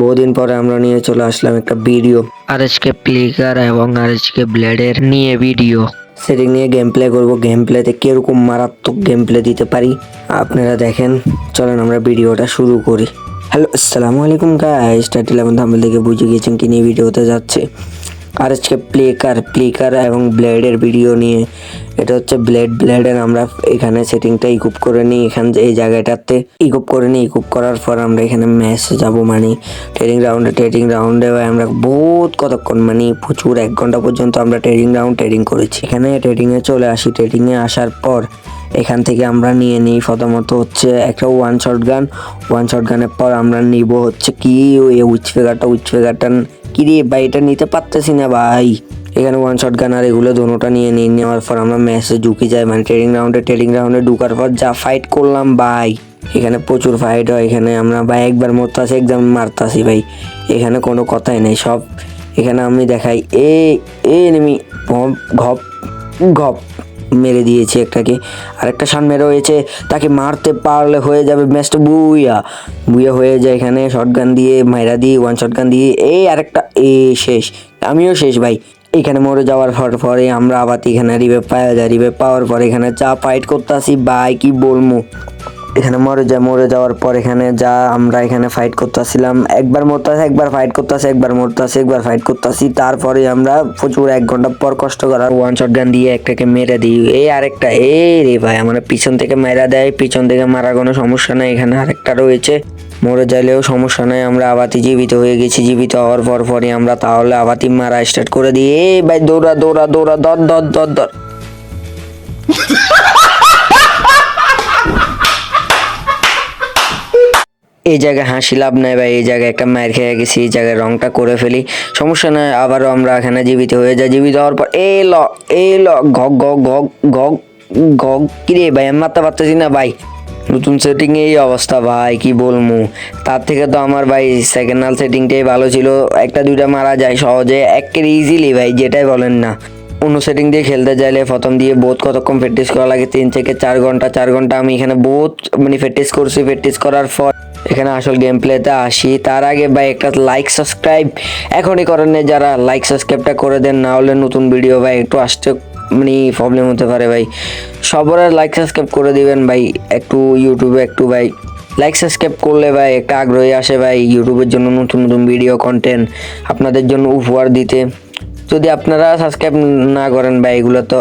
বহুদিন পরে আমরা নিয়ে চলে আসলাম একটা ভিডিও আর এসকে প্লেকার এবং আর এসকে ব্লেডের নিয়ে ভিডিও সেটিং নিয়ে গেম প্লে করব। গেম প্লেতে কীরকম মারাত্মক গেম প্লে দিতে পারি আপনারা দেখেন। চলেন আমরা ভিডিওটা শুরু করি। হ্যালো আসসালামু আলাইকুম গাইস টাইটেল এবং থাম্বনেল দেখে বুঝে গিয়েছেন কি নিয়ে ভিডিওতে যাচ্ছে। আর আজকে প্লেকার প্লেকার এবং ব্লেডের ভিডিও নিয়ে। এটা হচ্ছে ব্লেড ব্লেডের আমরা এখানে সেটিংটা ইকুপ করে নিই এখান এই জায়গাটাতে। ইকুপ করে নিই ইকুপ করার পর আমরা এখানে ম্যাচ যাব মানে ট্রেডিং রাউন্ডে ট্রেডিং রাউন্ডে আমরা বহুত কতক্ষণ মানে প্রচুর এক ঘণ্টা পর্যন্ত আমরা ট্রেডিং রাউন্ড ট্রেডিং করেছি। এখানে ট্রেডিংয়ে চলে আসি। ট্রেডিংয়ে আসার পর এখান থেকে আমরা নিয়ে নিই। প্রথমত হচ্ছে একটা one shot gun one shot গানের পর আমরা নিব হচ্ছে কি ওই উইচ ফিগারটা উইচ ফিগারটা কি রে ভাই, এটা নিতে পারতেছি না ভাই। এখানে ওয়ান শট গান আর এগুলো দোনোটা নিয়ে নিয়ে নেওয়ার পর আমরা ম্যাচে ঢুকে যাই। মানে ট্রেডিং রাউন্ডে ট্রেডিং রাউন্ডে ঢুকার পর যা ফাইট করলাম ভাই। এখানে প্রচুর ফাইট হয়। এখানে আমরা ভাই একবার মরতাছি, একদম মারতাছি ভাই। এখানে কোনো কথাই নেই সব। এখানে আমি দেখাই, এ এ নেমি ঘপ ঘপ। মেরে দিয়েছে একটাকে। আরেকটা সামনে রয়েছে, তাকে মারতে পারলে হয়ে যাবে ম্যাচটা বুইয়া। বুইয়া হয়ে যায় এখানে শটগান দিয়ে মাইরা দিয়ে ওয়ান শটগান দিয়ে। এই আরেকটা, এ, শেষ। আমিও শেষ ভাই। এখানে মরে যাওয়ার পর, পরে আমরা আবার এখানে রিভে পাওয়া যায়। রিভে পাওয়ার পরে এখানে চা ফাইট করতে আসি ভাই, কি বলব এখানে মরে যায়, মরে যাওয়ার পর এখানে যা আমরা এখানে ফাইট করতেছিলাম, একবার মরতেছে, একবার ফাইট করতেছে, একবার মরতেছে, একবার ফাইট করতেছি। তারপরে আমরা প্রচুর এক ঘণ্টা পর কষ্ট করার ওয়ান শট গান দিয়ে একটাকে মেরে দিই। এই আরেকটা এ রে ভাই, আমরা পিছন থেকে মেরা দেয়, পিছন থেকে মারা কোনো সমস্যা নাই। এখানে আরেকটা রয়েছে। মরে যাইলেও সমস্যা নাই, আমরা আবাতি জীবিত হয়ে গেছি। জীবিত হওয়ার পর পরই আমরা তাহলে আবাতি মারা স্টার্ট করে দিই। এই ভাই, দৌড়া দৌড়া দৌড়া, দর দর দর দর। এই জায়গায় হাসি লাভ নাই ভাই এই জায়গায় একটা মায়ের খেয়ে গেছি, এই জায়গায় রংটা করে ফেলি। সমস্যা নাই, আবারও আমরা এখানে জীবিত হয়ে যাই। জীবিত হওয়ার পর এ ল এ ল, ঘক ঘক ঘক ঘক ঘক, কিরে ভাই, আমি মারতে পারতেছি না ভাই। নতুন সেটিং এই অবস্থা ভাই, কি বলব তার থেকে তো আমার ভাই সেকেন্ড হাল সেটিংটাই ভালো ছিল। একটা, দুইটা মারা যায় সহজে, একের ইজিলি ভাই, যেটাই বলেন না। অন্য সেটিং দিয়ে খেলতে চাইলে প্রথম দিয়ে বহুত কতক্ষণ প্র্যাকটিস করা লাগে? তিন থেকে চার ঘণ্টা চার ঘণ্টা আমি এখানে বহুত মানে প্র্যাকটিস করছি। প্র্যাকটিস করার পর এখানে আসল গেম প্লেতে আসি। তার আগে ভাই, একটা লাইক সাবস্ক্রাইব এখনই করেন যারা লাইক সাবস্ক্রাইবটা করে দেন, না হলে নতুন ভিডিও ভাই, একটু আসতে মানে প্রবলেম হতে পারে ভাই। সবার লাইক সাবস্ক্রাইব করে দিবেন ভাই, একটু ইউটিউবে একটু ভাই। লাইক সাবস্ক্রাইব করলে ভাই, একটা আগ্রহী আসে ভাই ইউটিউবের জন্য নতুন নতুন ভিডিও কন্টেন্ট আপনাদের জন্য উপহার দিতে। যদি আপনারা সাবস্ক্রাইব না করেন ভাই, এগুলো তো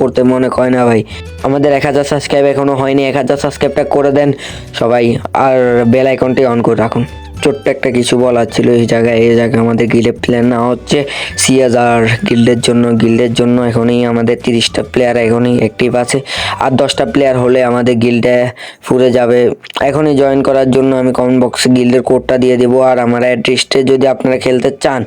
করতে মনে হয় না ভাই। আমাদের এক হাজার সাবস্ক্রাইব এখনও হয়নি, এক হাজার সাবস্ক্রাইবটা করে দেন সবাই। আর বেল আইকনটি অন করে রাখুন। ছোট্ট একটা কিছু বলার ছিল, এই জায়গায় এই জায়গায় আমাদের গিল্ডে প্লেয়ার না হচ্ছে। সিএজার গিল্ডের জন্য গিল্ডের জন্য এখনই আমাদের তিরিশটা প্লেয়ার এখনই অ্যাক্টিভ আছে। আর দশটা প্লেয়ার হলে আমাদের গিল্ডে ফুরে যাবে। এখনই জয়েন করার জন্য আমি কমেন্ট বক্সে গিল্ডের কোডটা দিয়ে দেবো। আর আমার অ্যাড্রেসটে যদি আপনারা খেলতে চান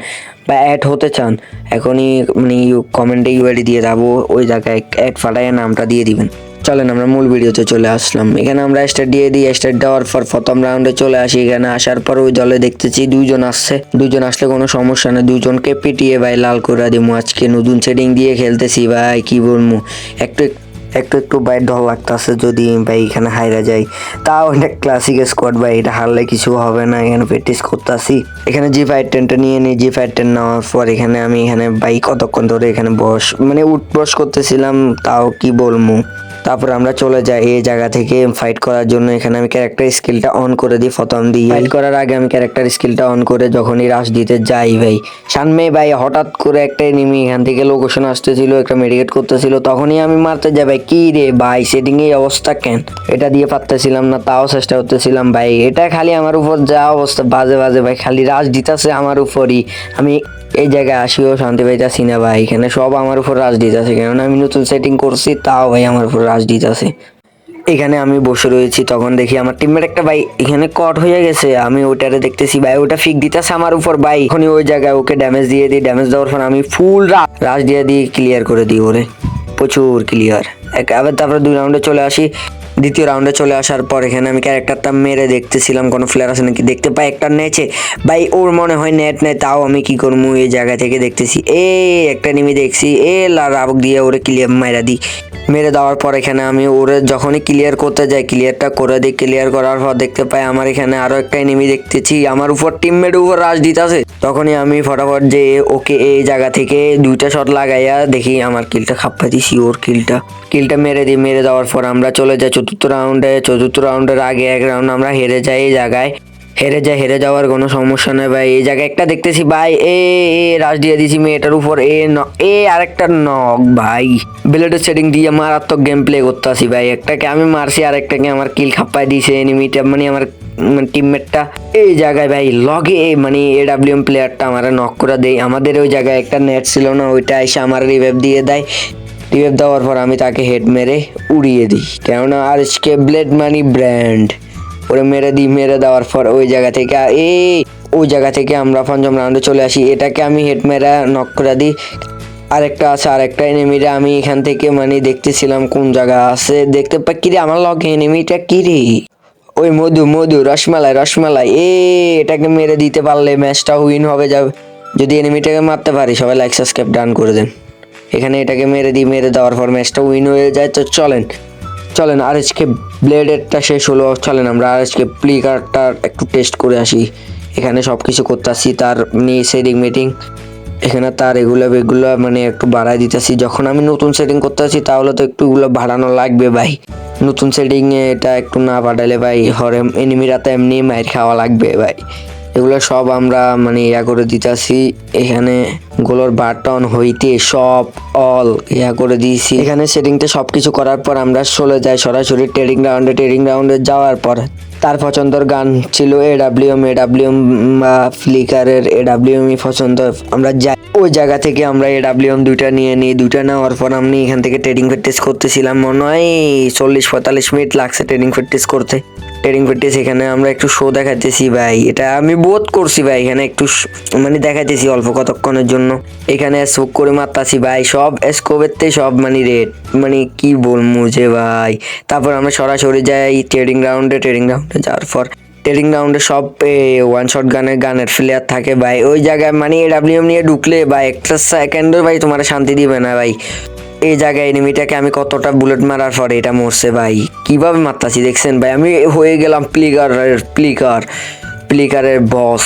বা অ্যাড হতে চান, এখনই মানে কমেন্টে ইউআইডি দিয়ে যাব ওই জায়গায় অ্যাড ফাটায় নামটা দিয়ে দিবেন। চলেন আমরা মূল ভিডিওতে চলে আসলাম। এখানে আমরা স্টার্ট দিয়ে দিই স্টার্ট দেওয়ার পর প্রথম রাউন্ডে চলে আসি। এখানে আসার পর ওই দলে দেখতেছি দুইজন আসছে। দুজন আসলে কোনো সমস্যা নেই দুজনকে পিটিয়ে ভাই লাল করে দিমু আজকে নতুন সেটিং দিয়ে খেলতেছি ভাই, কি বলব? একটু একটু একটু ভাই ডর লাগতেছে যদি ভাই এখানে হাইরা যাই। তাও এটা ক্লাসিক স্কোয়াড ভাই, এটা হারলে কিছু হবে না, এখানে প্র্যাকটিস করতেছি। এখানে জি ফাইভ টেনটা নিয়ে নিই জি ফাইভ টেন নেওয়ার পর এখানে আমি এখানে ভাই কতক্ষণ ধরে এখানে বস মানে উঠ বস করতেছিলাম, তাও কি বলব? তারপর আমরা চলে যাই এই জায়গা থেকে ফাইট করার জন্য। এখানে আমি ক্যারেক্টার স্কিলটা অন করে দিই প্রথম দিয়ে। ফাইট করার আগে আমি ক্যারেক্টার স্কিলটা অন করে যখনই রাশ দিতে যাই ভাই। সামনে ভাই, হঠাৎ করে একটা এনিমি এখান থেকে লোকেশন আসতেছিল, একটা মেডিকেট করতেছিল, তখনই আমি মারতে যাই ভাই। কি রে ভাই সেটিং এই অবস্থা কেন? এটা দিয়ে পারতেছিলাম না, তাও চেষ্টা করতেছিলাম ভাই। এটা খালি আমার উপর যা অবস্থা, বাজে বাজে ভাই। খালি রাশ দিতেছে আমার উপরই। আমি এই জায়গায় আসিও, শান্তি পাইতাছি না ভাই। এখানে সব আমার উপর রাজ দিতেছে কেননা আমি নতুন সেটিং করছি, তাও ভাই আমার উপর রাজ দিতেছে এখানে আমি বসে রয়েছি, তখন দেখি আমার টিমমেট একটা ভাই এখানে কট হয়ে গেছে। আমি ওটারে দেখতেছি ভাই ওটা ফিক দিতেছে আমার উপর ভাই। এখনই ওই জায়গায় ওকে ড্যামেজ দিয়ে দিই। ড্যামেজ দেওয়ার পর আমি ফুল রাজ দিয়ে দিয়ে ক্লিয়ার করে দিই ওরে। প্রচুর ক্লিয়ার এক আবার তারপরে দুই রাউন্ডে চলে আসি। দ্বিতীয় রাউন্ডে চলে আসার পর এখানে আমি ক্যারেক্টারটা মেরে দেখতেছিলাম। কোনো ফ্লেয়ার আছে নাকি? দেখতে পাই একটা নেচে। ভাই, ওর মনে হয় নেট নেই, তাও আমি কি করব? এই জায়গা থেকে দেখতেছি। এ একটা নেমে দেখছি। এ রাবক দিয়ে ওরে ক্লিয়ার মাইরা দিই মেরে দেওয়ার পর এখানে আমি ওরে যখনই ক্লিয়ার করতে যাই ক্লিয়ারটা করে দিই ক্লিয়ার করার পর দেখতে পাই আমার এখানে আরও একটা এনিমি দেখতেছি। আমার উপর টিমমেট উপর রাজ দিতেছে। তখনই আমি ফটাফট যে ওকে এই জায়গা থেকে দুইটা শট লাগাইয়া দেখি আমার কিলটা খাপ্পা দিছি, ওর কিলটা কিলটা মেরে দিই, মেরে দেওয়ার পর আমরা চলে যাই চতুর্থ রাউন্ডে চতুর্থ রাউন্ডের আগে এক রাউন্ড আমরা হেরে যাই এই জায়গায়। হেরে যায়, হেরে যাওয়ার কোনো সমস্যা নেই ভাই। এই জায়গায় একটা দেখতেছি, ভাই, এ এ রাজ দিয়ে দিছি মেয়েটার উপর। এ, ন, এ, আরেকটা নক ভাই। ব্লেডের সেটিং দিয়ে মারাত্মক গেম প্লে করতেছি, ভাই। একটাকে আমি মারছি, আরেকটাকে আমার কিল খাপ্পায় দিয়েছে এনিমিটা মানে আমার টিমমেটটা এই জায়গায়, ভাই লগে মানে এডাব্লিউএম প্লেয়ারটা আমার নক করে দেয়। আমাদের ওই জায়গায় একটা নেট ছিল না, ওইটা এসে আমার রিভাইভ দিয়ে দেয়। রিভাইভ দেওয়ার পর আমি তাকে হেড মেরে উড়িয়ে দিই। কেননা আর এসকে ব্লেড মানি ব্র্যান্ড ওরে মেরে দিই মেরে দেওয়ার পর ওই জায়গা থেকে আ- এ, ওই জায়গা থেকে আমরা পঞ্চম রাউন্ডে চলে আসি। এটাকে আমি হেড মেরা নক করে দিই। আরেকটা আছে, আরেকটা এনিমিটা আমি এখান থেকে মানে দেখতেছিলাম কোন জায়গা আছে। দেখতে পাই কিরে, আমার লগে এনিমিটা কিরে? ওই মধু মধু, রসমালাই রসমালাই। এ, এটাকে মেরে দিতে পারলে ম্যাচটা উইন হবে যাবে যদি এনিমিটাকে মারতে পারি, সবাই লাইক সাবস্ক্রাইব ডান করে দেন। এখানে এটাকে মেরে দিই, মেরে দেওয়ার পর ম্যাচটা উইন হয়ে যায়। তো চলেন। চলেন আর আজকে ব্লেডেরটা শেষ হলো। চলেন, আমরা আর আজকে প্লি কার্ডটা একটু টেস্ট করে আসি। এখানে সব কিছু করতে আসি তার নিয়ে সেটিং মিটিং এখানে তার এগুলো এগুলো মানে একটু বাড়াই দিতেছি। যখন আমি নতুন সেটিং করতে আসি তাহলে তো একটু এগুলো বাড়ানো লাগবে ভাই। নতুন সেটিং এটা একটু না বাড়ালে ভাই, হরে, এনিমিরা তো এমনি মাইর খাওয়া লাগবে ভাই। এগুলো সব আমরা মানে ইয়া করে দিতেছি। এখানে গুলোর বাটন, হইতে, সব অল ইয়া করে দিয়েছি। এখানে সেটিংটা সব কিছু করার পর আমরা চলে যাই সরাসরি ট্রেডিং রাউন্ডে ট্রেডিং রাউন্ডে যাওয়ার পর তার পছন্দর গান ছিল এ ডাব্লিউএম এ ডাব্লিউএম বা ফ্লিকারের এ ডাব্লিউএমই পছন্দ। আমরা যাই, ওই জায়গা থেকে আমরা এ ডাব্লিউএম দুইটা নিয়ে নিই। দুইটা নেওয়ার পর আমি এখান থেকে ট্রেডিং প্র্যাকটিস করতেছিলাম। মনে হয় চল্লিশ, পঁয়তাল্লিশ মিনিট লাগছে ট্রেডিং প্র্যাকটিস করতে। ট্রেডিং প্র্যাকটিস এখানে আমরা একটু শো দেখাতেছি ভাই। এটা আমি বোধ করছি ভাই, এখানে একটু মানে দেখাতেছি অল্প কতক্ষণের জন্য। এখানে স্কোপ করে মারতাছি ভাই, সব স্কোপেরতে সব মানে রেট মানে কি বলব যে ভাই। তারপর আমরা সরাসরি যাই ট্রেডিং রাউন্ডে ট্রেডিং রাউন্ডে যাওয়ার পর ট্রেডিং রাউন্ডে সব ওয়ান শট গানের গানের প্লেয়ার থাকে ভাই। ওই জায়গায় মানে এডাব্লিউএম নিয়ে ঢুকলে ভাই, একটা সেকেন্ডও ভাই তোমার শান্তি দিবে না ভাই। এই জায়গায় এনিমিটাকে আমি কতটা বুলেট মারার পরে এটা মরছে ভাই? কীভাবে মারতাছি দেখছেন ভাই? আমি হয়ে গেলাম প্লিকারের প্লিকার প্লিকারের বস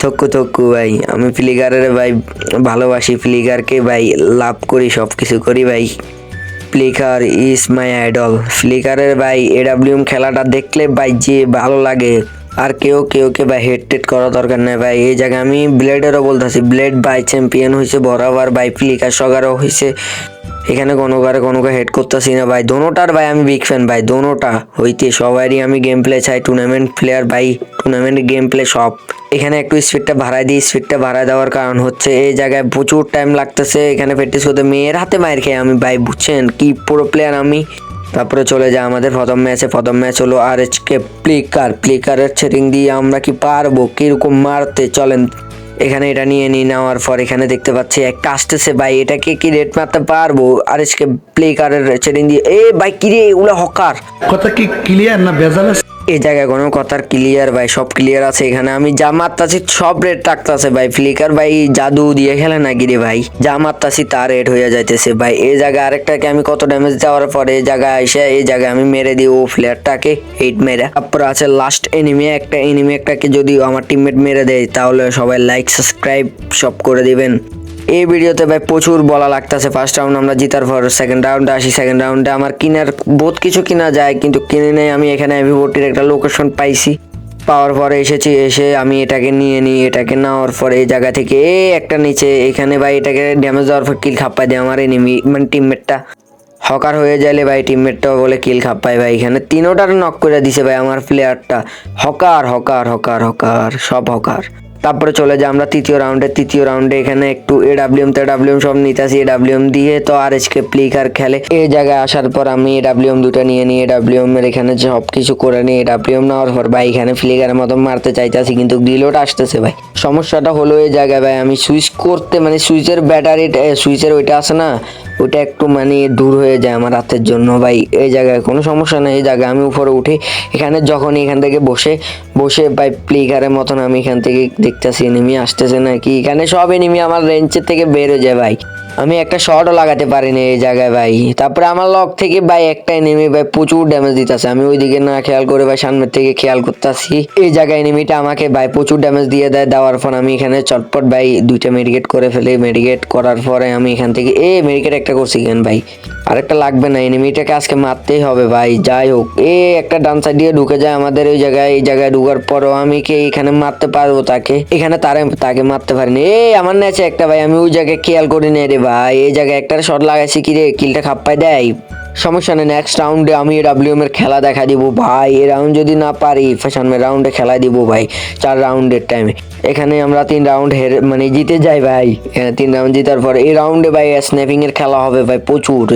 থক্কু থক্কু ভাই, আমি প্লিকারের ভাই ভালোবাসি। প্লিকারকে ভাই লাভ করি সব কিছু করি ভাই। ফ্লিকার ইজ মাই আইডল ফ্লিকারের ভাই এডাব্লিউএম খেলাটা দেখলে ভাই যে ভালো লাগে। আর কেউ কেউ কে ভাই হেড টেড করা দরকার নেই ভাই। এই জায়গায় আমি ব্লেডেরও বলতেছি, ব্লেড বাই চ্যাম্পিয়ন হয়েছে বরাবর বাই ফ্লিকার সগারও হয়েছে এখানে কোনো কারে কোনো হেড করতেছি না ভাই। দোনোটার ভাই আমি বিগ ফ্যান ভাই, দোনোটা। হইতে সবারই আমি গেম প্লে চাই টুর্নামেন্ট প্লেয়ার ভাই টুর্নামেন্ট গেম প্লে সব। এখানে একটু স্পিডটা ভাড়ায় দিই স্পিডটা ভাড়ায় দেওয়ার কারণ হচ্ছে এই জায়গায় প্রচুর টাইম লাগতেছে। এখানে প্র্যাকটিস করতে মেয়ের হাতে মায়ের খেয়ে আমি, ভাই বুঝছেন কি পুরো প্লেয়ার আমি? তারপরে চলে যায় আমাদের প্রথম ম্যাচে। প্রথম ম্যাচ হলো আর এইচ কে প্লিকার প্লিকারের ছেটিং দিয়ে আমরা কি পারব? কীরকম মারতে চলেন? এখানে এটা নিয়ে নিয়ে নেওয়ার পর এখানে দেখতে পাচ্ছি একটা আসতেছে ভাই, এটাকে কি রেট মারতে পারব? আর এসকে প্লেকারের ছেড়ে দিয়ে এ ভাই, কিরে রে ওগুলো হকার। কথা কি ক্লিয়ার না বেজাল? এই জায়গায় কোনো কথার ক্লিয়ার ভাই, সব ক্লিয়ার আছে এখানে। আমি যা মারতাছি, সব রেট রাখতেছে ভাই। ফ্লিকার ভাই জাদু দিয়ে খেলে নাকি রে ভাই? যা মারতাছি তার রেট হয়ে যাইতেছে ভাই। এই জায়গায় আরেকটাকে আমি কত ড্যামেজ দেওয়ার পরে এই জায়গায় এসে এই জায়গায় আমি মেরে দিই। ও প্লেয়ারটাকে এইট মেরে। তারপর আছে লাস্ট এনিমি একটা এনিমি একটাকে যদি আমার টিমমেট মেরে দেয়, তাহলে সবাই লাইক সাবস্ক্রাইব সব করে দিবেন। এই ভিডিওতে ভাই প্রচুর বলা লাগতেছে ফার্স্ট রাউন্ড আমরা জিতার পর সেকেন্ড রাউন্ডে আসি সেকেন্ড রাউন্ডে আমার কিনার বহুত কিছু কিনা যায়, কিন্তু কিনে নেই, আমি এখানে এভিভোটির একটা লোকেশন পাইছি। পাওয়ার পরে এসেছি, এসে আমি এটাকে নিয়ে নিই, এটাকে নেওয়ার পরে এই জায়গা থেকে এ একটা নিচে, এখানে ভাই এটাকে ড্যামেজ দেওয়ার পর কিল খাপ্পাই দেয় আমার এনিমি মানে টিমমেটটা হকার হয়ে যাইলে ভাই টিমমেটটাও বলে কিল খাপ্পায় ভাই, এখানে তিনোটার নক করে দিছে ভাই আমার প্লেয়ারটা হকার হকার হকার হকার, সব হকার। তারপরে চলে যাই আমরা তৃতীয় রাউন্ডে তৃতীয় রাউন্ডে এখানে একটু এ ডাব্লিউএম তে ডাব্লিউএম সব নিতেছি এ ডাব্লিউএম দিয়ে তো আর এস এসকে প্লিকার খেলে। এই জায়গায় আসার পর আমি এ ডাব্লিউএম দুটো নিয়ে নিই। এ ডাব্লিউএম এর এখানে সব কিছু করে নিই। এ ডাব্লিউএম নেওয়ার পর ভাই, এখানে ফ্লিকারের মতো মারতে চাইতেছি, কিন্তু গ্রিলোট আসতেছে ভাই। সমস্যাটা হলো এই জায়গায় ভাই, আমি সুইচ করতে মানে সুইচের ব্যাটারি সুইচের ওইটা আছে না ওটা একটু মানে দূর হয়ে যায় আমার রাতের জন্য। ভাই, এই জায়গায় কোনো সমস্যা নেই, এই জায়গায় আমি উপরে উঠি। এখানে যখন এখান থেকে বসে বসে ভাই প্লেকারের মতন আমি এখান থেকে দেখতেছি এনিমি আসতেছে নাকি? এখানে সব এনিমি আমার রেঞ্জের থেকে বের যায় ভাই। আমি একটা শটও লাগাতে পারিনি এই জায়গায় ভাই। তারপরে আমার লক থেকে ভাই একটা এনিমি ভাই প্রচুর ড্যামেজ দিতেছে। আমি ওইদিকে না খেয়াল করে ভাই সামনের থেকে খেয়াল করতেছি। এই জায়গায় এনিমিটা আমাকে ভাই প্রচুর ড্যামেজ দিয়ে দেয়। দেওয়ার পর আমি এখানে চটপট ভাই দুইটা মেডিকেট করে ফেলি। মেডিকেট করার পরে আমি এখান থেকে এ মেডিকেট একটা করছি কেন ভাই? আরেকটা লাগবে না। এনিমিটাকে আজকে মারতেই হবে ভাই। যাই হোক, এ একটা ডান সাইড দিয়ে ঢুকে যায় আমাদের ওই জায়গায়। এই জায়গায় ঢুকার পরও আমি কি এখানে মারতে পারব তাকে? এখানে তারে, তাকে মারতে পারিনি। এ আমার নেছে একটা ভাই। আমি ওই জায়গায় খেয়াল করি না রে ভাই, এই জায়গায় একটা শট লাগাইছি কি রে? কিলটা খাপ্পায় দেয়। সমস্যা নেই নেক্সট রাউন্ডে আমি ডাব্লিউএম এর খেলা দেখা দিব। ভাই, এই রাউন্ড যদি না পারি সামনে রাউন্ডে খেলা দিব ভাই, চার রাউন্ডের টাইমে এখানে আমরা তিন রাউন্ড হেরে মানে জিতে যাই ভাই। এখানে তিন রাউন্ড জিতার পর এই রাউন্ডে ভাই স্ন্যাপিং এর খেলা হবে ভাই, প্রচুর।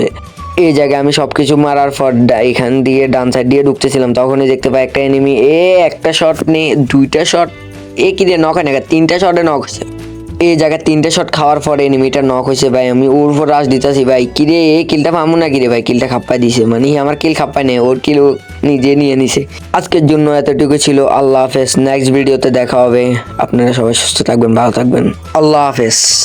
এই জায়গায় আমি সবকিছু মারার পর এখান দিয়ে ডান সাইড দিয়ে ঢুকতেছিলাম, তখনই দেখতে পাই একটা এনিমি এ, একটা শট নিয়ে দুইটা শট এ কি দিয়ে নক হয় না তিনটা শটে নক হয়েছে। এই জায়গায় তিনটে শট খাওয়ার পরে এনিমিটা নক হয়েছে ভাই। আমি ওর উপর রাশ দিতেছি ভাই। কিরে, এই কিলটা পামু না কিরে ভাই? কিলটা খাপ্পায় দিছে। মানে আমার কিল খাপ্পায় নেই, ওর কিল নিজে নিয়ে নিছে। আজকের জন্য এতটুকু ছিল। আল্লাহ হাফেজ। নেক্সট ভিডিওতে দেখা হবে। আপনারা সবাই সুস্থ থাকবেন, ভালো থাকবেন। আল্লাহ হাফেজ।